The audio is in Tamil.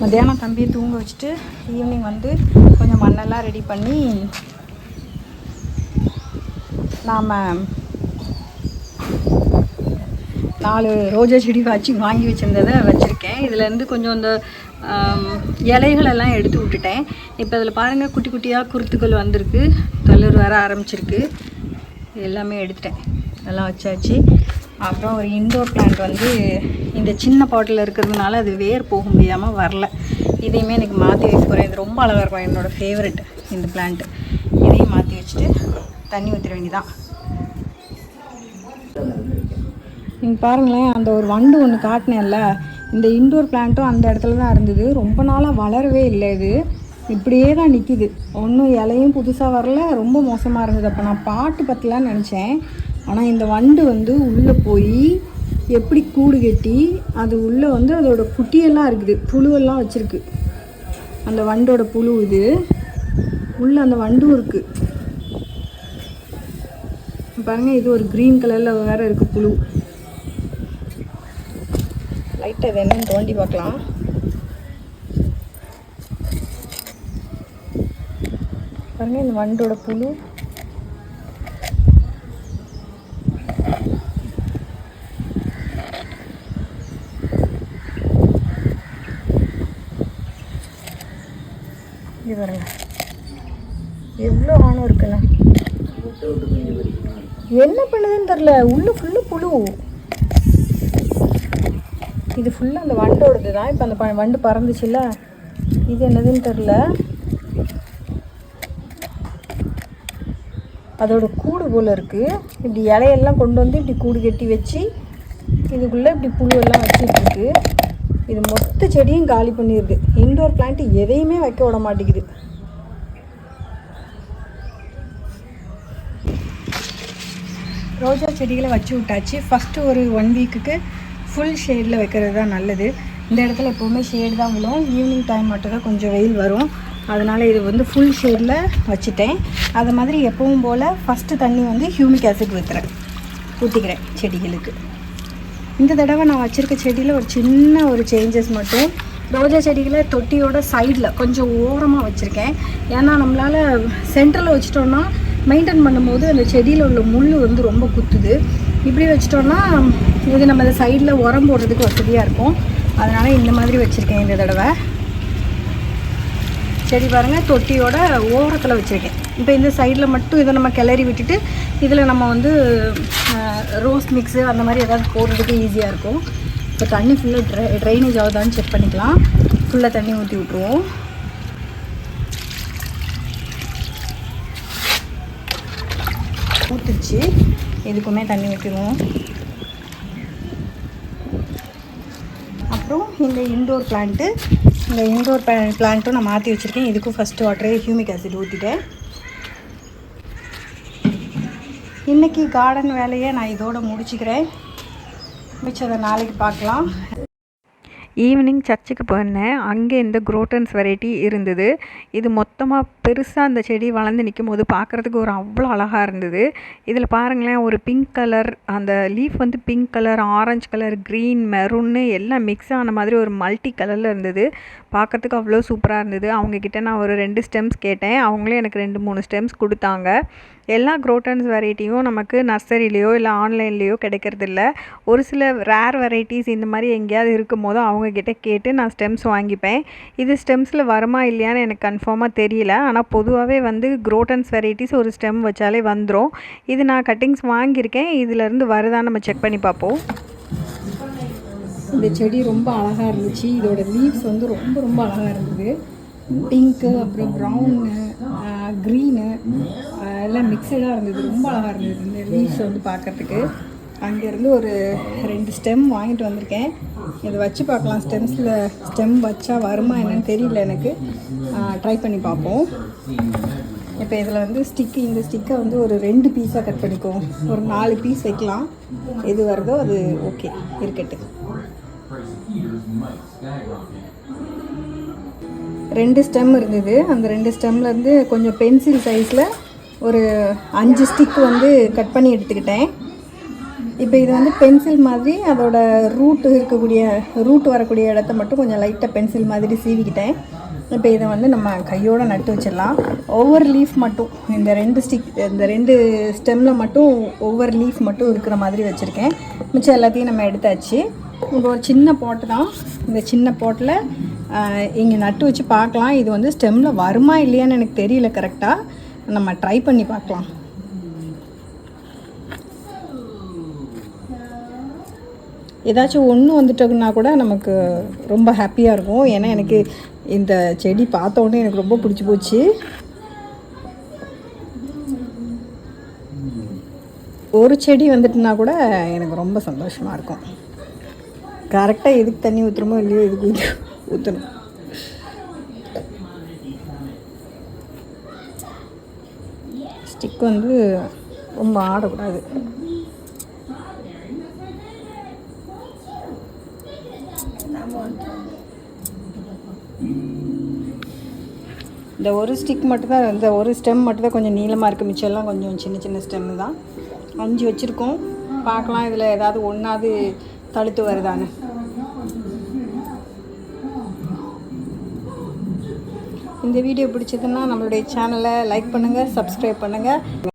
மத்தியானம் தம்பியை தூங்க வச்சுட்டு ஈவினிங் வந்து கொஞ்சம் மண்ணெல்லாம் ரெடி பண்ணி நாம் நாலு ரோஜா செடி வச்சு வாங்கி வச்சுருந்ததை வச்சுருக்கேன். இதுலேருந்து கொஞ்சம் இந்த இலைகளெல்லாம் எடுத்து விட்டுட்டேன். இப்போ அதில் பாருங்கள் குட்டி குட்டியாக குருத்துக்கள் வந்திருக்கு. தளிர் வர ஆரம்பிச்சிருக்கு. எல்லாமே எடுத்துட்டேன். எல்லாம் வச்சாச்சு. அப்புறம் ஒரு இன்டோர் பிளான்ட் வந்து இந்த சின்ன பாட்டில் இருக்கிறதுனால அது வேர் போக முடியாமல் வரல. இதையுமே எனக்கு மாற்றி வைக்க போகிறேன் இது ரொம்ப அழகாக இருக்கும். என்னோடய ஃபேவரெட் இந்த பிளான்ட் இதையும் மாற்றி வச்சுட்டு தண்ணி ஊற்றிட வேண்டியதான் நீங்கள் பாருங்களேன் அந்த ஒரு வண்டு ஒன்று காட்டினேன்ல இந்த இன்டோர் பிளான்ட்டும் அந்த இடத்துல தான் இருந்தது. ரொம்ப நாளாக வளரவே இல்லை இது. இப்படியே தான் நிற்கிது ஒன்றும் இலையும் புதுசாக வரல. ரொம்ப மோசமாக இருந்தது. அப்போ நான் பாட்டு பற்றலான்னு நினச்சேன். ஆனால் இந்த வண்டு வந்து உள்ளே போய் எப்படி கூடு கட்டி அது உள்ளே வந்து அதோட குட்டியெல்லாம் இருக்குது. புழுவெல்லாம் வச்சுருக்கு. அந்த வண்டோட புழு இது. உள்ளே அந்த வண்டும் இருக்குது பாருங்கள் இது ஒரு க்ரீன் கலரில் வேறு இருக்குது புழு. லைட்டாக இது என்னன்னு தோண்டி பார்க்கலாம். பாருங்கள் இந்த வண்டோட புழு. பாருங்க. எவ்வளோ ஆணம் இருக்குண்ணா என்ன பண்ணுதுன்னு தெரில உள்ளு ஃபுல்லு புழு. இது ஃபுல்லாக அந்த வண்டோடது தான். இப்போ அந்த ப- வண்டு பறந்துச்சுல்ல? இது என்னதுன்னு தெரில அதோட கூடு போல் இருக்குது இப்படி இலையெல்லாம் கொண்டு வந்து இப்படி கூடு கட்டி வச்சு இதுக்குள்ளே இப்படி புழுவெல்லாம் வச்சுட்டுருக்கு இது மொத்த செடியும் காலி பண்ணிடுது. இன்டோர் பிளான்ட் எதையுமே வைக்க விட மாட்டேங்குது. ரோஜா செடிகளை வச்சு விட்டாச்சு. ஃபஸ்ட்டு ஒரு ஒன் வீக்குக்கு ஃபுல் ஷேடில் வைக்கிறது தான் நல்லது. இந்த இடத்துல எப்போவுமே ஷேடு தான் விழும். ஈவினிங் டைம் மட்டும் தான் கொஞ்சம் வெயில் வரும். அதனால் இது வந்து ஃபுல் ஷேடில் வச்சுட்டேன். அது மாதிரி எப்பவும் போல் ஃபஸ்ட்டு தண்ணி வந்து ஹியூமிக் ஆசிட் ஊற்றுறேன் ஊற்றிக்கிறேன் செடிகளுக்கு. இந்த தடவை நான் வச்சுருக்க செடியில் ஒரு சின்ன ஒரு சேஞ்சஸ் மட்டும். ரோஜா செடிகளை தொட்டியோட சைடில் கொஞ்சம் ஓரமாக வச்சுருக்கேன். ஏன்னா நம்மளால் சென்டரில் வச்சுட்டோன்னா மெயின்டைன் பண்ணும்போது அந்த செடியில் உள்ள முள் வந்து ரொம்ப குத்துது. இப்படி வச்சிட்டோன்னா இது நம்ம இந்த சைடில் உரம் போடுறதுக்கு வசதியாக இருக்கும். அதனால் இந்த மாதிரி வச்சுருக்கேன் இந்த தடவை. செடி பாருங்கள் தொட்டியோட ஓரத்தில் வச்சுருக்கேன். இப்போ இந்த சைடில் மட்டும் இதை நம்ம கிளறி விட்டுட்டு இதில் நம்ம வந்து ரோஸ் மிக்ஸு அந்த மாதிரி ஏதாவது போடுறதுக்கு ஈஸியாக இருக்கும். இப்போ தண்ணி ஃபுல்லாக ட்ரை ட்ரைனேஜ் ஆகுதான்னு செக் பண்ணிக்கலாம். ஃபுல்லாக தண்ணி ஊற்றி விட்ருவோம் ஊற்றுச்சு எதுக்குமே தண்ணி ஊற்றிடுவோம் அப்புறம் இந்த இன்டோர் பிளான்ட்டு இந்த இன்டோர் பிளான்ட்டும் நான் மாற்றி வச்சுருக்கேன். இதுக்கும் ஃபஸ்ட்டு வாட்டரே ஹியூமிக் ஆசிட் ஊற்றிட்டேன் இன்றைக்கி கார்டன் வேலையை நான் இதோடு முடிச்சுக்கிறேன். மிச்சதை நாளைக்கு பார்க்கலாம். ஈவினிங் சர்ச்சுக்கு போயிருந்தேன். அங்கே இந்த குரோட்டன்ஸ் வெரைட்டி இருந்தது. இது மொத்தமாக பெருசாக அந்த செடி வளர்ந்து நிற்கும் போது பார்க்குறதுக்கு ஒரு அவ்வளோ அழகாக இருந்தது. இதில் பாருங்களேன் ஒரு பிங்க் கலர் அந்த லீஃப் வந்து pink colour orange colour green மெரூன்னு எல்லாம் மிக்ஸ் ஆன மாதிரி ஒரு மல்டி கலரில் இருந்தது. பார்க்கறதுக்கு அவ்வளோ சூப்பராக இருந்தது. அவங்கக்கிட்ட நான் ஒரு ரெண்டு ஸ்டெம்ஸ் கேட்டேன். அவங்களே எனக்கு ரெண்டு மூணு ஸ்டெம்ஸ் கொடுத்தாங்க. எல்லா குரோட்டன்ஸ் வெரைட்டியும் நமக்கு நர்சரிலேயோ இல்லை ஆன்லைன்லேயோ கிடைக்கிறதில்ல. ஒரு சில ரேர் வெரைட்டிஸ் இந்த மாதிரி எங்கேயாவது இருக்கும் போது அவங்கக்கிட்ட கேட்டு நான் ஸ்டெம்ஸ் வாங்கிப்பேன். இது ஸ்டெம்ஸில் வருமா இல்லையான்னு எனக்கு கன்ஃபார்மாக தெரியல. ஆனால் பொதுவாகவே வந்து குரோட்டன்ஸ் வெரைட்டிஸ் ஒரு ஸ்டெம் வச்சாலே வந்துடும் இது நான் கட்டிங்ஸ் வாங்கியிருக்கேன். இதுலேருந்து வருதான்னு நம்ம செக் பண்ணி பார்ப்போம். இந்த செடி ரொம்ப அழகாக இருந்துச்சு. இதோட லீவ்ஸ் வந்து ரொம்ப ரொம்ப அழகாக இருந்தது. பிங்க்கு அப்புறம் ப்ரௌனு க்ரீனு எல்லாம் மிக்சடாக இருந்தது. ரொம்ப அழகாக இருந்தது. இந்த லீவ்ஸ் வந்து பார்க்கறதுக்கு. அங்கேருந்து ஒரு ரெண்டு ஸ்டெம் வாங்கிட்டு வந்திருக்கேன். இதை வச்சு பார்க்கலாம் ஸ்டெம்ஸில் ஸ்டெம் வச்சா வருமா என்னன்னு தெரியல எனக்கு. ட்ரை பண்ணி பார்ப்போம். இப்போ இதில் வந்து ஸ்டிக்கு இந்த ஸ்டிக்கை வந்து ஒரு ரெண்டு பீஸாக கட் பண்ணிக்குவோம். ஒரு நாலு பீஸ் வைக்கலாம். எது வருதோ அது ஓகே இருக்கட்டு ரெண்டு ஸ்டெம் இருந்தது. அந்த ரெண்டு ஸ்டெம்லேருந்து கொஞ்சம் பென்சில் சைஸில் ஒரு அஞ்சு ஸ்டிக் வந்து கட் பண்ணி எடுத்துக்கிட்டேன். இப்போ இது வந்து பென்சில் மாதிரி அதோட ரூட்டு இருக்கக்கூடிய ரூட் வரக்கூடிய இடத்த மட்டும் கொஞ்சம் லைட்டாக பென்சில் மாதிரி சீவிக்கிட்டேன். இப்போ இதை வந்து நம்ம கையோடு நட்டு வச்சிடலாம். ஒவ்வொரு லீஃப் மட்டும் இந்த ரெண்டு ஸ்டிக் இந்த ரெண்டு ஸ்டெம்மில் மட்டும் ஒவ்வொரு லீஃப் மட்டும் இருக்கிற மாதிரி வச்சுருக்கேன். மிச்சம் எல்லாத்தையும் நம்ம எடுத்தாச்சு. இப்போ ஒரு சின்ன போட்டு தான். இந்த சின்ன போட்டில் இங்கே நட்டு வச்சு பார்க்கலாம். இது வந்து ஸ்டெம்மில் வருமா இல்லையான்னு எனக்கு தெரியல கரெக்டாக நம்ம ட்ரை பண்ணி பார்க்கலாம். ஏதாச்சும் ஒன்று வந்துட்டோம்னா கூட நமக்கு ரொம்ப ஹாப்பியாக இருக்கும். ஏன்னா எனக்கு இந்த செடி பார்த்த உடனே எனக்கு ரொம்ப பிடிச்சி போச்சு. ஒரு செடி வந்துட்டுனா கூட எனக்கு ரொம்ப சந்தோஷமாக இருக்கும். கரெக்டாக எதுக்கு தண்ணி ஊற்றுறமோ இல்லையோ இதுக்கு ஊற்றணும் ஸ்டிக் வந்து ரொம்ப ஆடக்கூடாது. இந்த ஒரு ஸ்டிக் மட்டும்தான் இந்த ஒரு ஸ்டெம் மட்டும்தான் கொஞ்சம் நீளமாக இருக்குது மிச்சம்லாம் கொஞ்சம் சின்ன சின்ன ஸ்டெம்மு தான். அஞ்சு வச்சுருக்கோம். பார்க்கலாம் இதில் ஏதாவது ஒன்றாவது தழுத்து வருதான்னு. இந்த வீடியோ பிடிச்சதுன்னா நம்மளுடைய சேனலை லைக் பண்ணுங்கள் சப்ஸ்கிரைப் பண்ணுங்கள்